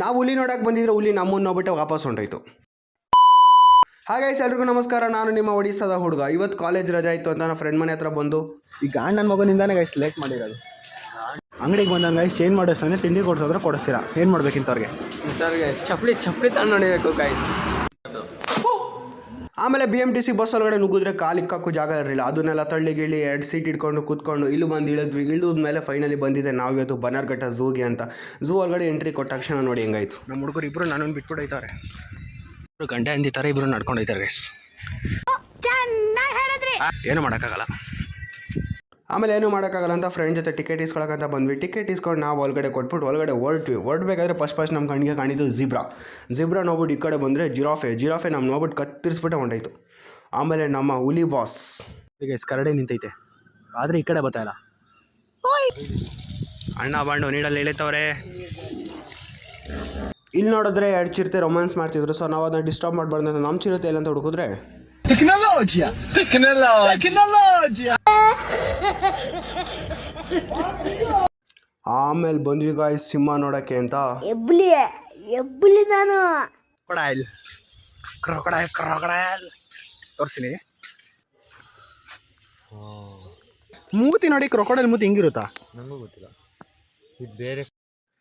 ನಾವು ಹುಲಿ ನೋಡೋಕೆ ಬಂದಿದ್ರೆ ಹುಲಿ ನಮ್ಮನ್ನು ನೋಡ್ಬಿಟ್ಟು ವಾಪಸ್ ಹೊಂಟೋಯ್ತು. ಹಾಗೆ ಎಲ್ರಿಗೂ ನಮಸ್ಕಾರ. ನಾನು ನಿಮ್ಮ ಒಡಿಸ್ಸಾದ ಹುಡುಗ. ಇವತ್ತು ಕಾಲೇಜ್ ರಜೆ ಆಯಿತು ಅಂತ ನನ್ನ ಫ್ರೆಂಡ್ ಮನೆ ಹತ್ರ ಬಂದು ಈ ಗಾಂಡ್ ಮಗನಿಂದಾನೇ ಗೈಸ್ ಲೇಟ್ ಮಾಡಿರೋದು. ಅಂಗಡಿಗೆ ಬಂದಂಗೆ ಗೈಸ್ ಚೇಂಜ್ ಮಾಡಿಸ್ತಾನೆ ತಿಂಡಿ ಕೊಡ್ಸೋದ್ರೆ ಕೊಡಿಸ್ತೀರಾ. ಏನು ಮಾಡ್ಬೇಕಿಂತವ್ರಿಗೆ? ಚಪ್ಪಲಿ ಚಪ್ಪಲಿ ತಾನು ಹೊಡಿಬೇಕು ಗಾಯ್ಸ್ ಆಮೇಲೆ B M T C bus ಒಳಗಡೆ ನುಗ್ಗಿದ್ರೆ ಕಾಲು ಇಕ್ಕಕ್ಕೂ ಜಾಗ ಇರಲಿಲ್ಲ. ಅದನ್ನೆಲ್ಲ ತಳ್ಳಿ ಗಿಳಿ ಎರಡು ಸೀಟ್ ಇಟ್ಕೊಂಡು ಕೂತ್ಕೊಂಡು ಇಲ್ಲಿ ಬಂದು ಇಳಿದ್ವಿ. ಇಳಿದ ಮೇಲೆ ಫೈನಲಿ ಬಂದಿದೆ. ನಾವು ಇವತ್ತು ಬನಾರ್ಘಟ್ಟ ಝೂಗೆ ಅಂತ. ಝೂ ಒಳಗಡೆ ಎಂಟ್ರಿ ಕೊಟ್ಟ ತಕ್ಷಣ ನೋಡಿ ಹೆಂಗಾಯ್ತು. ನಮ್ಮ ಹುಡುಗರು ಇಬ್ಬರು ನನ್ನನ್ನು ಬಿಟ್ಬಿಟ್ಟು ಹೋಯ್ತಾರೆ ಇಬ್ಬರು ಗಂಟೆ ಅಂದಿತಾರೆ ಇಬ್ಬರು ನಡ್ಕೊಂಡು ಹೋಯ್ತಾರೆ ಗೈಸ್ ಏನು ಮಾಡೋಕ್ಕಾಗಲ್ಲ. ಆಮೇಲೆ ಏನು ಮಾಡೋಕ್ಕಾಗಲ್ಲ ಅಂತ ಫ್ರೆಂಡ್ ಜೊತೆ ಟಿಕೆಟ್ ಇಸ್ಕೊಳಕ್ಕಂತ ಬಂದ್ವಿ. ಟಿಕೆಟ್ ಇಸ್ಕೊಂಡು ನಾವು ಒಳಗಡೆ ಕೊಟ್ಬಿಟ್ಟು ಒಳಗಡೆ ಹೊರಟ್ವಿ. ಹೊರಡ್ಬೇಕಾದ್ರೆ ಫಸ್ಟ್ ಫಸ್ಟ್ ನಮ್ಮ ಕಣ್ಣಿಗೆ ಕಾಣಿದ್ದು ಜಿಬ್ರಾ ಜಿಬ್ರಾ ನೋಡ್ಬಿಟ್ಟು ಈ ಕಡೆ ಬಂದರೆ ಜಿರಾಫೆ ಜಿರಾಫೆ ನಮ್ಮ ನೋಡ್ಬಿಟ್ಟು ಕತ್ತರಿಸ್ಬಿಟ್ಟೆ ಹೊಂಟಾಯ್ತು. ಆಮೇಲೆ ನಮ್ಮ ಹುಲಿ ಬಾಸ್ ಈಗ ಕರಡೆ ನಿಂತೈತೆ. ಆದರೆ ಈ ಕಡೆ ಬರ್ತಾಯಿಲ್ಲ ಇಲ್ಲ. ಅಣ್ಣ ಬಾಂಡು ನೀಡಲ್ಲಿ ಇಳಿತವ್ರೆ. ಇಲ್ಲಿ ನೋಡಿದ್ರೆ ಎರಡು ಚಿರತೆ ರೊಮ್ಯಾನ್ಸ್ ಮಾಡ್ತಿದ್ರು. ಸೊ ನಾವು ಅದನ್ನ ಡಿಸ್ಟರ್ಬ್ ಮಾಡಬಾರ್ದು ಅಂತ ನಮ್ಮ ಚಿರತೆ ಇಲ್ಲ ಅಂತ ಹುಡುಕಿದ್ರೆ? ಆಮೇಲೆ ಬಂದ್ವಿ ಗಾಯ್ ಸಿಂಹ ನೋಡಕ್ಕೆ ಅಂತ. ಎಬ್ಲಿ ಎಬ್ಲಿ ನಾನು. ಕ್ರೊಕಡೈಲ್ ಕ್ರೊಕಡೈಲ್ ಕ್ರೊಕಡೈಲ್ ತೋರಿಸ್ತೀನಿ. ಮೂತಿ ನೋಡಿ ಕ್ರೊಕಡೈಲ್ ಮೂತಿ ಬೇರೆ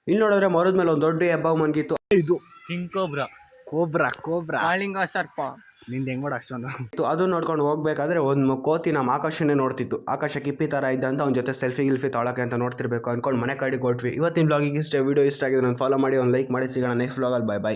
ಇಲ್ಲಿ ನೋಡಿದ್ರೆ ಮರದ ಮೇಲೆ ಒಂದು ದೊಡ್ಡ ಹೆಬ್ಬ ಮನ್ಗಿತ್ತು. ಇದು ಕಿಂಗ್ ಕೋಬ್ರಾ ಕೋಬ್ರಾ ಕೋಬ್ರಾ. ಕಾಳಿಂಗ ಸರ್ಪ. ನಿಂದ ಹೆಂಗ್ ಮಾಡ ಅಷ್ಟೊಂದು? ಇತ್ತು ಅದು ನೋಡ್ಕೊಂಡು ಹೋಗ್ಬೇಕಾದ್ರೆ ಒಂದು ಕೋತಿ ನಮ್ಮ ಆಕಾಶನೇ ನೋಡ್ತಿತ್ತು. ಆಕಾಶ ಕಿಪ್ಪಿ ತರ ಇದ್ದ ಅಂತ ಅವ್ನ ಜೊತೆ ಸೆಲ್ಫಿ ಗಿಲ್ಫಿ ತಾಳಕ್ಕೆ ಅಂತ ನೋಡ್ತಿರ್ಬೇಕು ಅನ್ಕೊಂಡು ಮನೆ ಕಡೆಗೆ ಕೊಟ್ವಿ ಇವತ್ತಿನ ಬ್ಲಾಗಿಗೆ ಇಷ್ಟ ವಿಡಿಯೋ ಇಷ್ಟ ಆಗಿದೆ ನಾನು ಫಾಲೋ ಮಾಡಿ ಒಂದು ಲೈಕ್ ಮಾಡಿ. ಸಿಗೋಣ ನೆಕ್ಸ್ಟ್ ಬ್ಲಾಗಲ್ಲಿ ಬಾಯ್ ಬೈ